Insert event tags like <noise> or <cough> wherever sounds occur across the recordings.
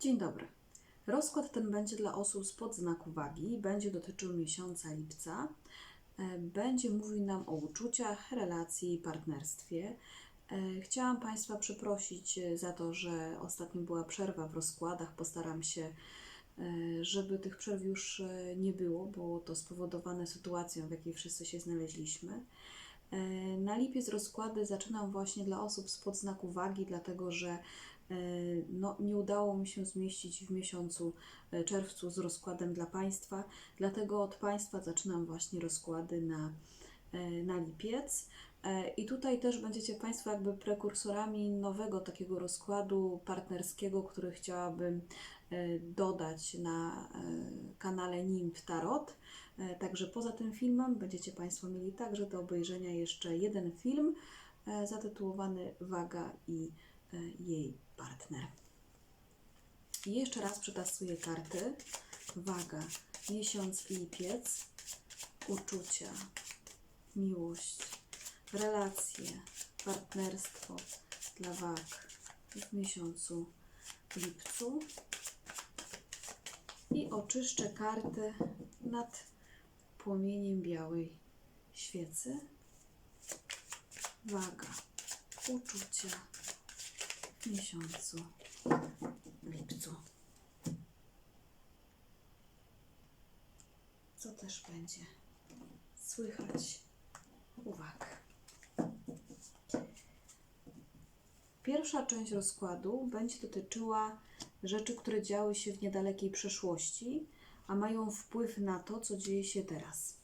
Dzień dobry. Rozkład ten będzie dla osób spod znaku wagi, będzie dotyczył miesiąca lipca. E, Będzie mówił nam o uczuciach, relacji i partnerstwie. E, Chciałam Państwa przeprosić e, za to, że ostatnio była przerwa w rozkładach. Postaram się, żeby tych przerw już nie było, było to spowodowane sytuacją, w jakiej wszyscy się znaleźliśmy. Na lipiec rozkłady zaczynam właśnie dla osób spod znaku wagi, dlatego że no, nie udało mi się zmieścić w miesiącu e, czerwcu z rozkładem dla Państwa, dlatego od Państwa zaczynam właśnie rozkłady na, e, na lipiec. E, I tutaj też będziecie Państwo jakby prekursorami nowego takiego rozkładu partnerskiego, który chciałabym e, dodać na e, kanale NIMP Tarot. E, Także poza tym filmem będziecie Państwo mieli także do obejrzenia jeszcze jeden film e, zatytułowany Waga i e, jej partner. I jeszcze raz przetasuję karty. Waga, miesiąc lipiec, uczucia, miłość, relacje, partnerstwo dla wag w miesiącu lipcu. I oczyszczę karty nad płomieniem białej świecy. Waga, uczucia miesiącu lipcu. Co też będzie słychać uwag. Pierwsza część rozkładu będzie dotyczyła rzeczy, które działy się w niedalekiej przeszłości, a mają wpływ na to, co dzieje się teraz.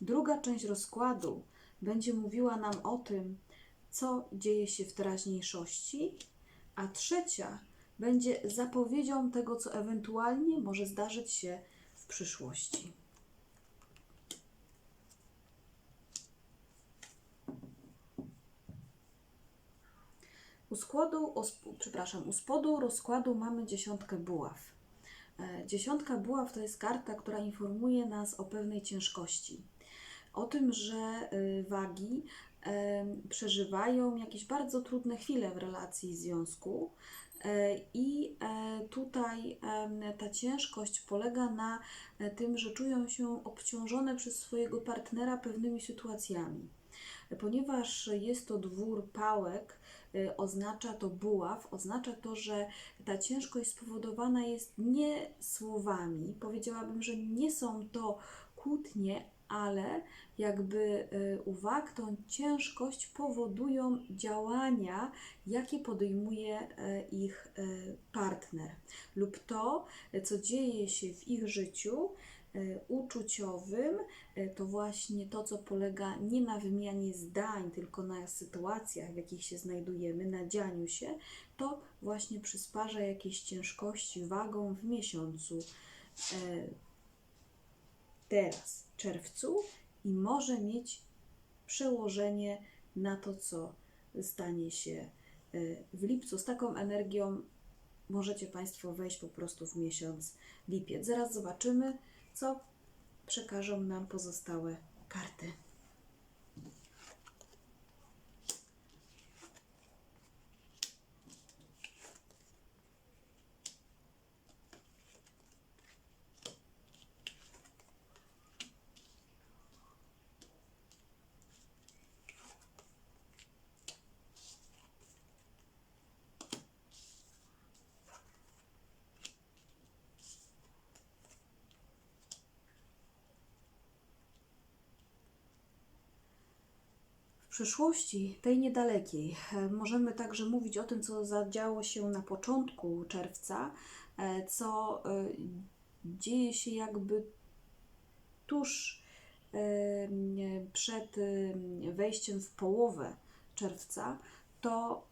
Druga część rozkładu będzie mówiła nam o tym, co dzieje się w teraźniejszości, a trzecia będzie zapowiedzią tego, co ewentualnie może zdarzyć się w przyszłości. U składu, przepraszam, u spodu rozkładu mamy dziesiątkę buław. E, Dziesiątka buław to jest karta, która informuje nas o pewnej ciężkości. O tym, że y, wagi przeżywają jakieś bardzo trudne chwile w relacji związku. E, I e, tutaj ta ciężkość polega na e, tym, że czują się obciążone przez swojego partnera pewnymi sytuacjami. Ponieważ jest to dwór pałek, oznacza to buław, oznacza to, że ta ciężkość spowodowana jest nie słowami. Powiedziałabym, że nie są to kłótnie, ale jakby y, uwag, tą ciężkość powodują działania, jakie podejmuje y, ich y, partner, lub to, co dzieje się w ich życiu uczuciowym, to właśnie to, co polega nie na wymianie zdań, tylko na sytuacjach, w jakich się znajdujemy, na dzianiu się, to właśnie przysparza jakieś ciężkości wagą w miesiącu teraz, czerwcu, i może mieć przełożenie na to, co stanie się y, w lipcu. Z taką energią możecie Państwo wejść po prostu w miesiąc lipiec. Zaraz zobaczymy, co przekażą nam pozostałe karty. Przyszłości, tej niedalekiej, e, możemy także mówić o tym, co zadziało się na początku czerwca, e, co e, dzieje się jakby tuż przed wejściem w połowę czerwca, to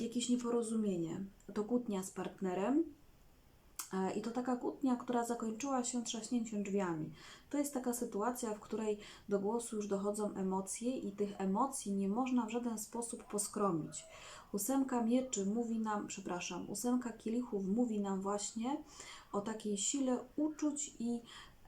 jakieś nieporozumienie, to kłótnia z partnerem, I to taka kłótnia, która zakończyła się trzaśnięciem drzwiami. To jest taka sytuacja, w której do głosu już dochodzą emocje i tych emocji nie można w żaden sposób poskromić. Ósemka mieczy mówi nam, przepraszam, ósemka kielichów mówi nam właśnie o takiej sile uczuć i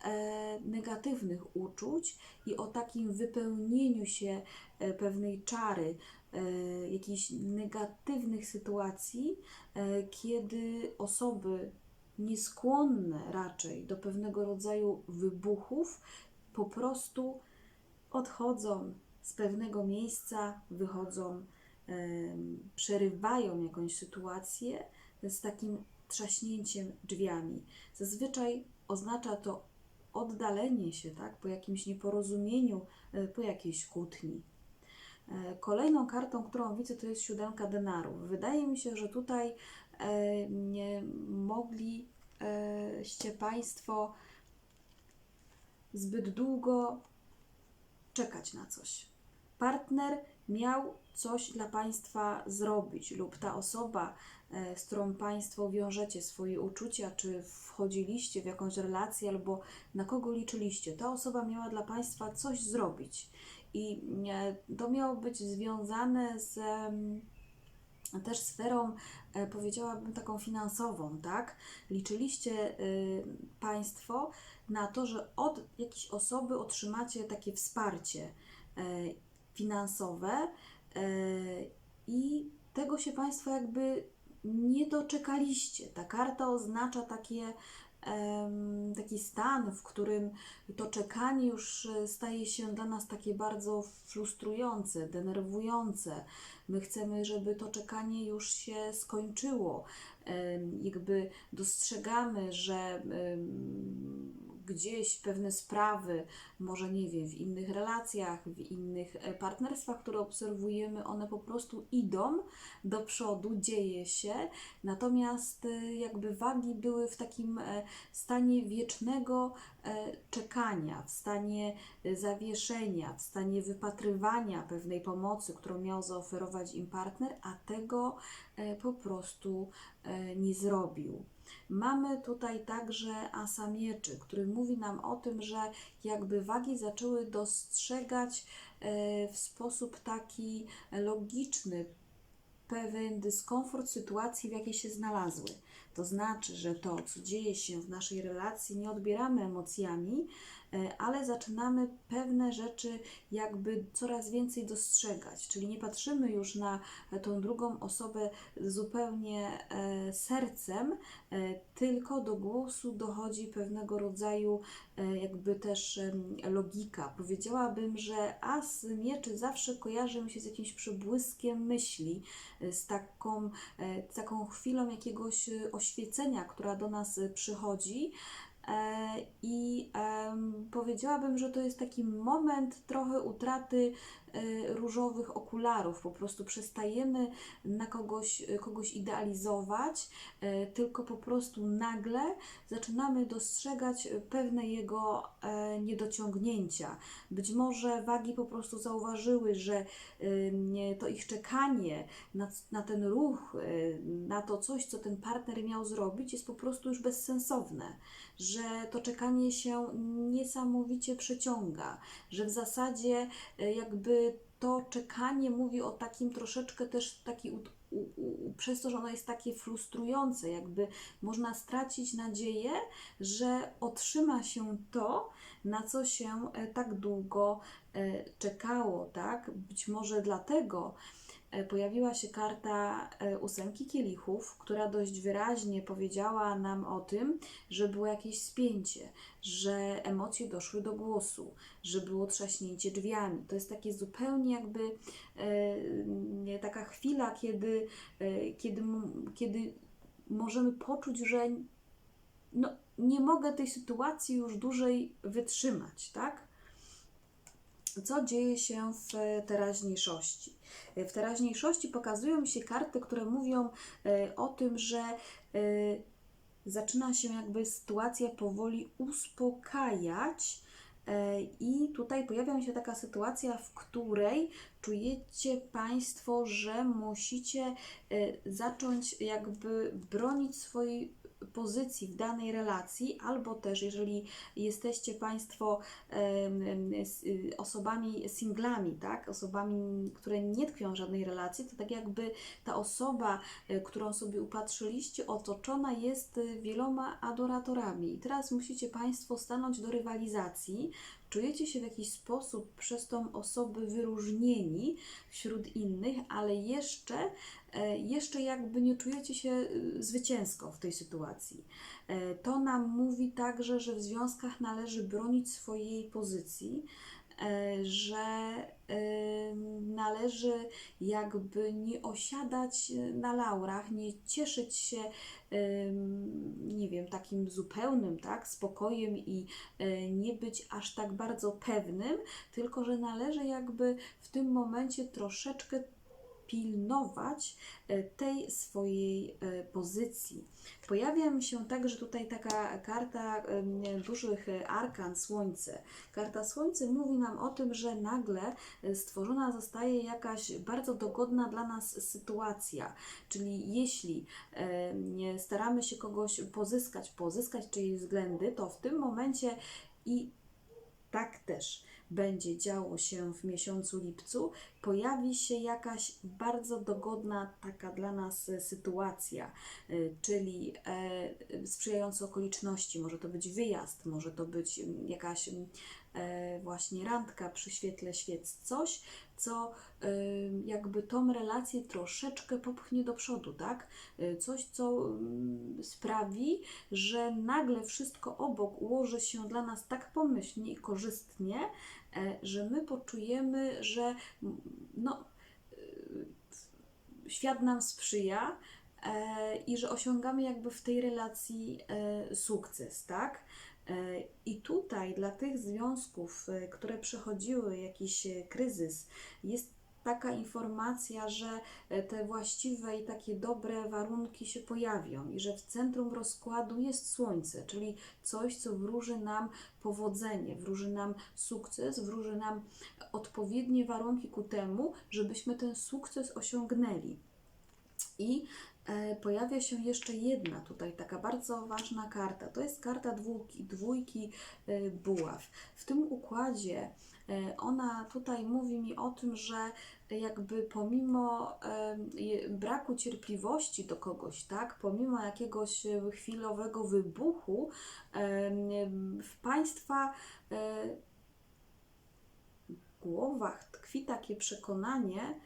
e, negatywnych uczuć i o takim wypełnieniu się e, pewnej czary, e, jakichś negatywnych sytuacji, e, kiedy osoby nieskłonne raczej do pewnego rodzaju wybuchów po prostu odchodzą z pewnego miejsca, wychodzą, przerywają jakąś sytuację z takim trzaśnięciem drzwiami. Zazwyczaj oznacza to oddalenie się, tak, po jakimś nieporozumieniu, e, po jakiejś kłótni. E, Kolejną kartą, którą widzę, to jest siódemka denarów. Wydaje mi się, że tutaj nie mogliście Państwo zbyt długo czekać na coś. Partner miał coś dla Państwa zrobić, lub ta osoba, e, z którą Państwo wiążecie swoje uczucia, czy wchodziliście w jakąś relację, albo na kogo liczyliście, ta osoba miała dla Państwa coś zrobić. I e, to miało być związane z też sferą, e, powiedziałabym, taką finansową, tak? Liczyliście y, Państwo na to, że od jakiejś osoby otrzymacie takie wsparcie e, finansowe e, i tego się Państwo jakby nie doczekaliście. Ta karta oznacza takie, taki stan, w którym to czekanie już e, staje się dla nas takie bardzo frustrujące, denerwujące. My chcemy, żeby to czekanie już się skończyło. Jakby dostrzegamy, że gdzieś pewne sprawy, może nie wiem, w innych relacjach, w innych e, partnerstwach, które obserwujemy, one po prostu idą do przodu, dzieje się, natomiast e, jakby wagi były w takim e, stanie wiecznego czekania, w stanie zawieszenia, w stanie wypatrywania pewnej pomocy, którą miał zaoferować im partner, a tego po prostu nie zrobił. Mamy tutaj także asa mieczy, który mówi nam o tym, że jakby wagi zaczęły dostrzegać e, w sposób taki logiczny pewien dyskomfort sytuacji, w jakiej się znalazły. To znaczy, że to, co dzieje się w naszej relacji, nie odbieramy emocjami, ale zaczynamy pewne rzeczy jakby coraz więcej dostrzegać, czyli nie patrzymy już na e, tą drugą osobę zupełnie e, sercem, e, tylko do głosu dochodzi pewnego rodzaju e, jakby też logika. Powiedziałabym, że as mieczy zawsze kojarzy mi się z jakimś przebłyskiem myśli, e, z taką, e, taką chwilą jakiegoś e, oświecenia, która do nas e, przychodzi. E, I powiedziałabym, że to jest taki moment trochę utraty różowych okularów. Po prostu przestajemy na kogoś, e, kogoś idealizować, e, tylko po prostu nagle zaczynamy dostrzegać e, pewne jego e, niedociągnięcia. Być może wagi po prostu zauważyły, że e, to ich czekanie na, na ten ruch, e, na to coś, co ten partner miał zrobić, jest po prostu już bezsensowne, że to czekanie się niesamowicie przeciąga, że w zasadzie e, jakby to czekanie mówi o takim troszeczkę też taki u, u, przez to, że ono jest takie frustrujące, jakby można stracić nadzieję, że otrzyma się to, na co się e, tak długo e, czekało, tak? Być może dlatego e, pojawiła się karta ósemki kielichów, która dość wyraźnie powiedziała nam o tym, że było jakieś spięcie, że emocje doszły do głosu, że było trzaśnięcie drzwiami. To jest takie zupełnie jakby e, taka chwila, kiedy, e, kiedy, kiedy możemy poczuć, że no, nie mogę tej sytuacji już dłużej wytrzymać, tak? co dzieje się w teraźniejszości. W teraźniejszości pokazują się karty, które mówią e, o tym, że e, zaczyna się jakby sytuacja powoli uspokajać. e, I tutaj pojawia się taka sytuacja, w której czujecie Państwo, że musicie zacząć jakby bronić swojej pozycji w danej relacji, albo też jeżeli jesteście Państwo y, osobami singlami, tak, osobami, które nie tkwią w żadnej relacji, to tak jakby ta osoba, y, którą sobie upatrzyliście, otoczona jest y, wieloma adoratorami. I teraz musicie Państwo stanąć do rywalizacji, czujecie się w jakiś sposób przez tą osobę wyróżnieni wśród innych, ale jeszcze, e, jeszcze jakby nie czujecie się y, zwycięsko w tej sytuacji. E, To nam mówi także, że w związkach należy bronić swojej pozycji, e, że em, należy jakby nie osiadać e, na laurach, nie cieszyć się, nie wiem, takim zupełnym, tak, spokojem i e, nie być aż tak bardzo pewnym, tylko że należy jakby w tym momencie troszeczkę pilnować e, tej swojej e, pozycji. Pojawia mi się także tutaj taka karta dużych arkan Słońce. Karta Słońce mówi nam o tym, że nagle e, stworzona zostaje jakaś bardzo dogodna dla nas sytuacja. Czyli jeśli staramy się kogoś pozyskać, pozyskać czyjeś względy, to w tym momencie i tak też będzie działo się w miesiącu lipcu, pojawi się jakaś bardzo dogodna taka dla nas e, sytuacja, e, czyli e, sprzyjające okoliczności. Może to być wyjazd, może to być jakaś właśnie randka przy świetle świec, coś, co jakby tą relację troszeczkę popchnie do przodu, tak? Coś, co sprawi, że nagle wszystko obok ułoży się dla nas tak pomyślnie i korzystnie, że my poczujemy, że no, e, świat nam sprzyja e, i że osiągamy jakby w tej relacji e, sukces, tak? E, I tutaj dla tych związków, e, które przechodziły jakiś e, kryzys, jest taka informacja, że e, te właściwe i takie dobre warunki się pojawią i że w centrum rozkładu jest Słońce, czyli coś, co wróży nam powodzenie, wróży nam sukces, wróży nam odpowiednie warunki ku temu, żebyśmy ten sukces osiągnęli. I e, pojawia się jeszcze jedna tutaj taka bardzo ważna karta. To jest karta dwójki, dwójki e, buław. W tym układzie ona tutaj mówi mi o tym, że jakby pomimo e, braku cierpliwości do kogoś, tak, pomimo jakiegoś e, chwilowego wybuchu, e, w Państwa e, głowach tkwi takie przekonanie,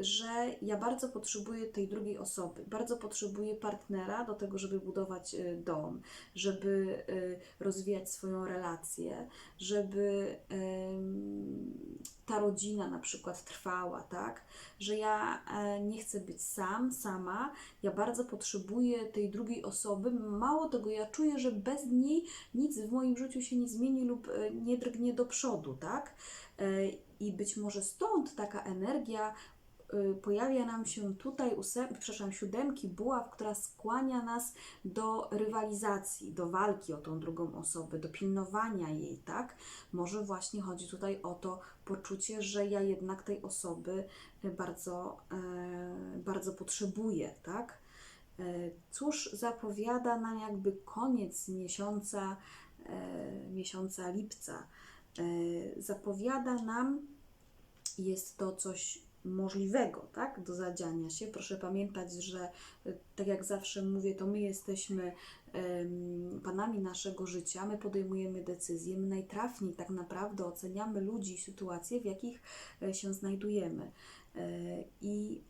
że ja bardzo potrzebuję tej drugiej osoby, bardzo potrzebuję partnera do tego, żeby budować y, dom, żeby y, rozwijać swoją relację, żeby ta rodzina na przykład trwała, tak? Że ja e, nie chcę być sam, sama, ja bardzo potrzebuję tej drugiej osoby. Mało tego, ja czuję, że bez niej nic w moim życiu się nie zmieni lub e, nie drgnie do przodu, tak? E, I być może stąd taka energia y, pojawia nam się tutaj, ósem, przepraszam, siódemki buław, która skłania nas do rywalizacji, do walki o tą drugą osobę, do pilnowania jej, tak? Może właśnie chodzi tutaj o to poczucie, że ja jednak tej osoby y, bardzo, e, bardzo potrzebuję, tak? Cóż zapowiada nam jakby koniec miesiąca, miesiąca lipca? Zapowiada nam, jest to coś możliwego, tak, do zadziania się. Proszę pamiętać, że e, tak jak zawsze mówię, to my jesteśmy panami naszego życia, my podejmujemy decyzje, my najtrafniej tak naprawdę oceniamy ludzi i sytuacje, w jakich e, się znajdujemy. E, I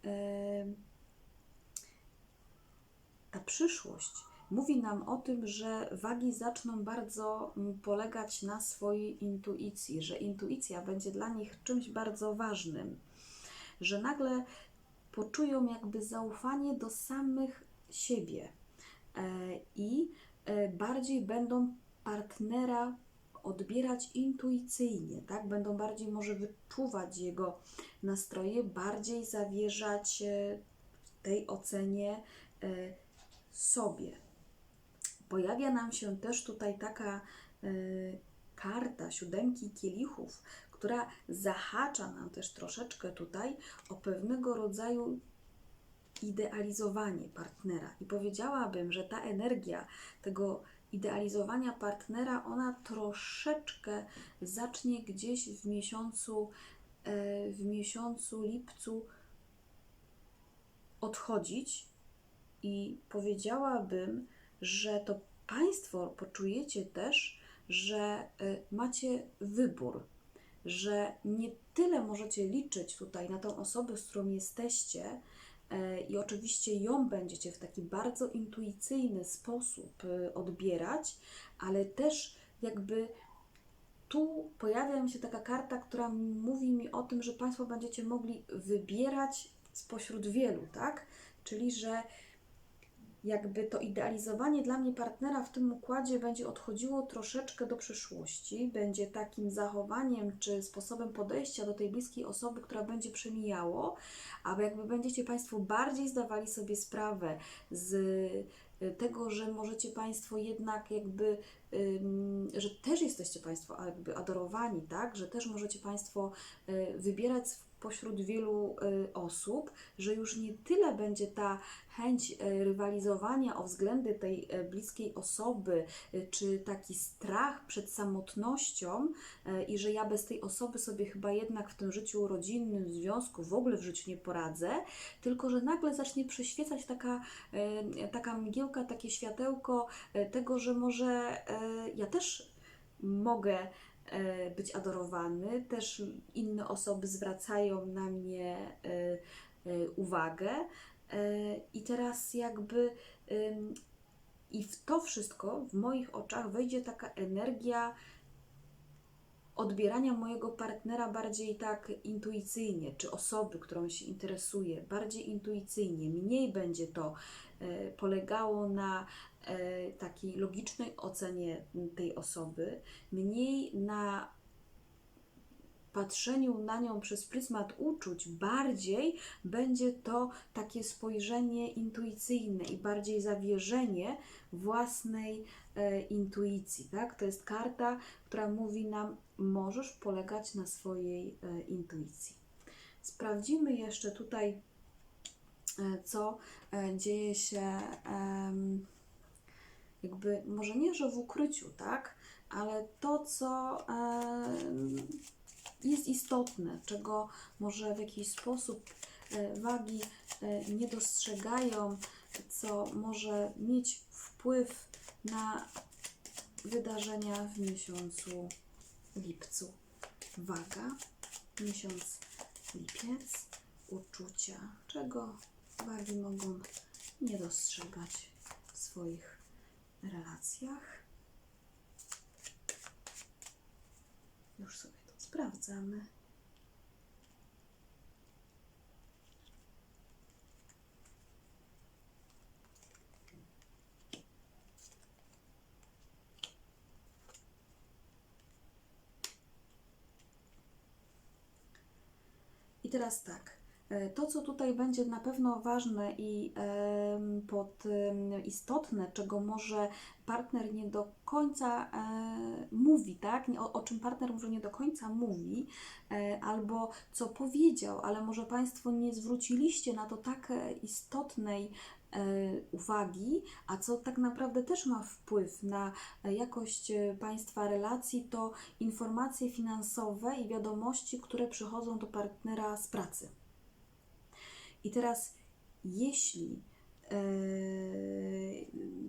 ta przyszłość mówi nam o tym, że wagi zaczną bardzo polegać na swojej intuicji, że intuicja będzie dla nich czymś bardzo ważnym, że nagle poczują jakby zaufanie do samych siebie e, i e, bardziej będą partnera odbierać intuicyjnie, tak? Będą bardziej może wyczuwać jego nastroje, bardziej zawierzać tej ocenie e, sobie. Pojawia nam się też tutaj taka karta siódemki kielichów, która zahacza nam też troszeczkę tutaj o pewnego rodzaju idealizowanie partnera. I powiedziałabym, że ta energia tego idealizowania partnera, ona troszeczkę zacznie gdzieś w miesiącu, e, w miesiącu lipcu odchodzić i powiedziałabym, że to Państwo poczujecie też, że y, macie wybór, że nie tyle możecie liczyć tutaj na tą osobę, z którą jesteście, y, i oczywiście ją będziecie w taki bardzo intuicyjny sposób y, odbierać, ale też jakby tu pojawia mi się taka karta, która mówi mi o tym, że Państwo będziecie mogli wybierać spośród wielu, tak? Czyli, że jakby to idealizowanie dla mnie partnera w tym układzie będzie odchodziło troszeczkę do przyszłości, będzie takim zachowaniem czy sposobem podejścia do tej bliskiej osoby, która będzie przemijało, a jakby będziecie Państwo bardziej zdawali sobie sprawę z y, tego, że możecie Państwo jednak jakby, że też jesteście Państwo jakby adorowani, tak, że też możecie Państwo y, wybierać pośród wielu y, osób, że już nie tyle będzie ta chęć y, rywalizowania o względy tej y, bliskiej osoby, czy taki strach przed samotnością i że ja bez tej osoby sobie chyba jednak w tym życiu rodzinnym, w związku, w ogóle w życiu nie poradzę, tylko że nagle zacznie przeświecać taka, taka mgiełka, takie światełko tego, że może ja też mogę być adorowany. Też inne osoby zwracają na mnie e, e, uwagę. E, I teraz jakby i w to wszystko w moich oczach wejdzie taka energia odbierania mojego partnera bardziej tak intuicyjnie, czy osoby, którą się interesuje, bardziej intuicyjnie. Mniej będzie to e, polegało na e, takiej logicznej ocenie tej osoby, mniej na patrzeniu na nią przez pryzmat uczuć, bardziej będzie to takie spojrzenie intuicyjne i bardziej zawierzenie własnej e, intuicji. Tak? To jest karta, która mówi nam, możesz polegać na swojej e, intuicji. Sprawdzimy jeszcze tutaj, e, co e, dzieje się, jakby, może nie, że w ukryciu, tak? Ale to, co jest istotne, czego może w jakiś sposób e, wagi e, nie dostrzegają, co może mieć wpływ na wydarzenia w miesiącu lipcu. Waga, miesiąc lipiec, uczucia, czego wagi mogą nie dostrzegać w swoich relacjach. Już sobie to sprawdzamy. I teraz tak. E, To, co tutaj będzie na pewno ważne i pod, istotne, czego może partner nie do końca e, mówi, tak? O, o czym partner może nie do końca mówi, e, albo co powiedział, ale może Państwo nie zwróciliście na to tak istotnej uwagi, a co tak naprawdę też ma wpływ na jakość Państwa relacji, to informacje finansowe i wiadomości, które przychodzą do partnera z pracy. I teraz, jeśli e,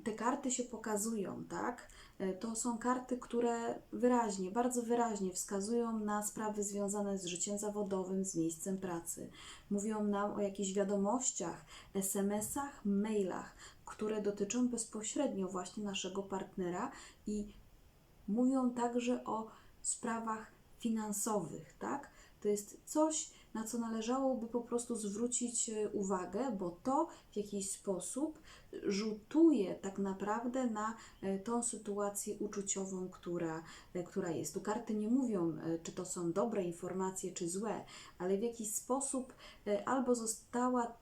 te karty się pokazują, tak, e, to są karty, które wyraźnie, bardzo wyraźnie wskazują na sprawy związane z życiem zawodowym, z miejscem pracy. Mówią nam o jakichś wiadomościach, SMS-ach, mailach, które dotyczą bezpośrednio właśnie naszego partnera i mówią także o sprawach finansowych, tak? To jest coś, na co należałoby po prostu zwrócić e, uwagę, bo to w jakiś sposób rzutuje tak naprawdę na e, tą sytuację uczuciową, która, e, która jest. Tu karty nie mówią, czy to są dobre informacje, czy złe, ale w jakiś sposób albo została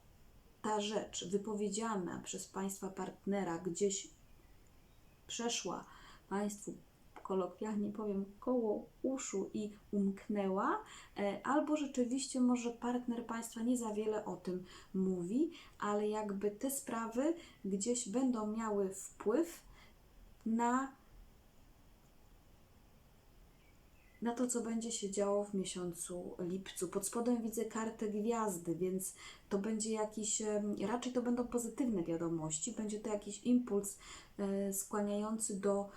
ta rzecz wypowiedziana przez Państwa partnera gdzieś przeszła Państwu, kolokwialnie powiem, koło uszu i umknęła, e, albo rzeczywiście może partner Państwa nie za wiele o tym mówi, ale jakby te sprawy gdzieś będą miały wpływ na na to, co będzie się działo w miesiącu lipcu. Pod spodem widzę kartę gwiazdy, więc to będzie jakiś, raczej to będą pozytywne wiadomości, będzie to jakiś impuls e, skłaniający do,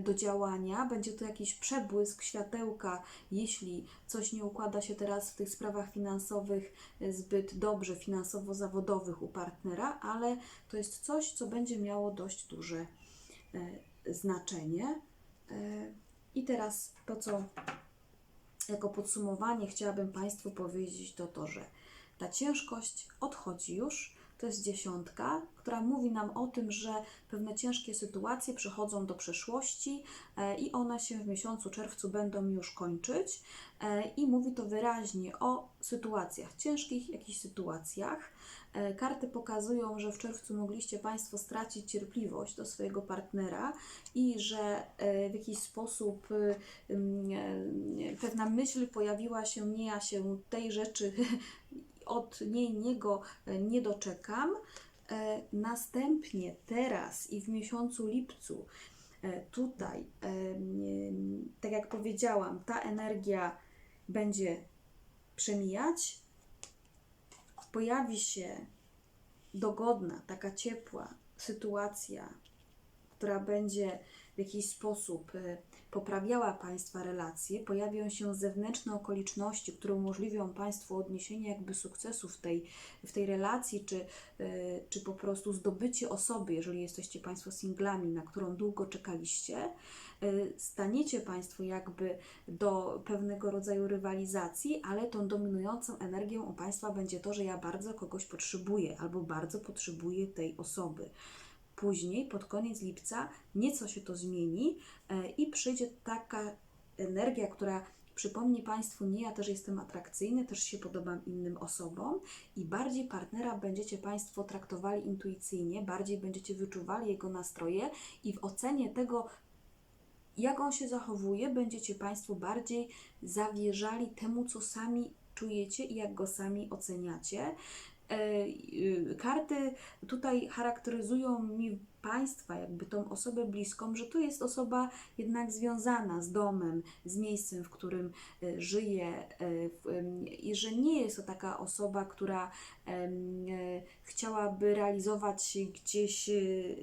do działania, będzie to jakiś przebłysk światełka, jeśli coś nie układa się teraz w tych sprawach finansowych e, zbyt dobrze, finansowo-zawodowych u partnera, ale to jest coś, co będzie miało dość duże e, znaczenie. E, I teraz to, co jako podsumowanie chciałabym Państwu powiedzieć, to to, że ta ciężkość odchodzi już. To jest dziesiątka, która mówi nam o tym, że pewne ciężkie sytuacje przechodzą do przeszłości e, i one się w miesiącu czerwcu będą już kończyć. E, I mówi to wyraźnie o sytuacjach, ciężkich jakichś sytuacjach. E, Karty pokazują, że w czerwcu mogliście Państwo stracić cierpliwość do swojego partnera i że w jakiś sposób e, mm, e, pewna myśl pojawiła się, nie ja się tej rzeczy <laughs> od niej, niego e, nie doczekam. E, Następnie teraz i w miesiącu lipcu e, tutaj, tak jak powiedziałam, ta energia będzie przemijać, pojawi się dogodna, taka ciepła sytuacja, która będzie w jakiś sposób poprawiała Państwa relacje, pojawią się zewnętrzne okoliczności, które umożliwią Państwu odniesienie jakby sukcesu w tej, w tej relacji, czy, e, czy po prostu zdobycie osoby, jeżeli jesteście Państwo singlami, na którą długo czekaliście, e, staniecie Państwo jakby do pewnego rodzaju rywalizacji, ale tą dominującą energią u Państwa będzie to, że ja bardzo kogoś potrzebuję albo bardzo potrzebuję tej osoby. Później, pod koniec lipca, nieco się to zmieni e, i przyjdzie taka energia, która przypomni Państwu, nie, ja też jestem atrakcyjny, też się podobam innym osobom i bardziej partnera będziecie Państwo traktowali intuicyjnie, bardziej będziecie wyczuwali jego nastroje i w ocenie tego, jak on się zachowuje, będziecie Państwo bardziej zawierzali temu, co sami czujecie i jak go sami oceniacie. E, y, Karty tutaj charakteryzują mi Państwa, jakby tą osobę bliską, że to jest osoba jednak związana z domem, z miejscem, w którym e, żyje e, i że nie jest to taka osoba, która chciałaby realizować się gdzieś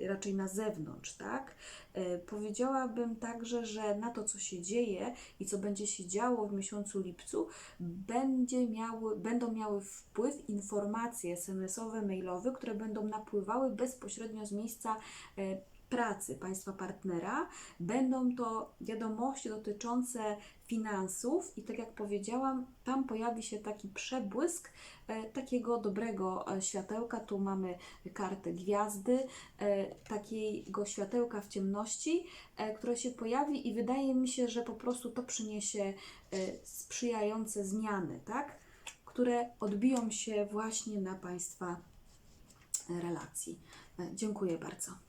raczej na zewnątrz, tak? E, Powiedziałabym także, że na to, co się dzieje i co będzie się działo w miesiącu lipcu, będzie miały, będą miały wpływ informacje SMS-owe, mailowe, które będą napływały bezpośrednio z miejsca e, pracy państwa partnera. Będą to wiadomości dotyczące finansów i tak jak powiedziałam, tam pojawi się taki przebłysk e, takiego dobrego e, światełka. Tu mamy kartę gwiazdy, e, takiego światełka w ciemności, które się pojawi i wydaje mi się, że po prostu to przyniesie sprzyjające zmiany, tak? które odbiją się właśnie na Państwa relacji. Dziękuję bardzo.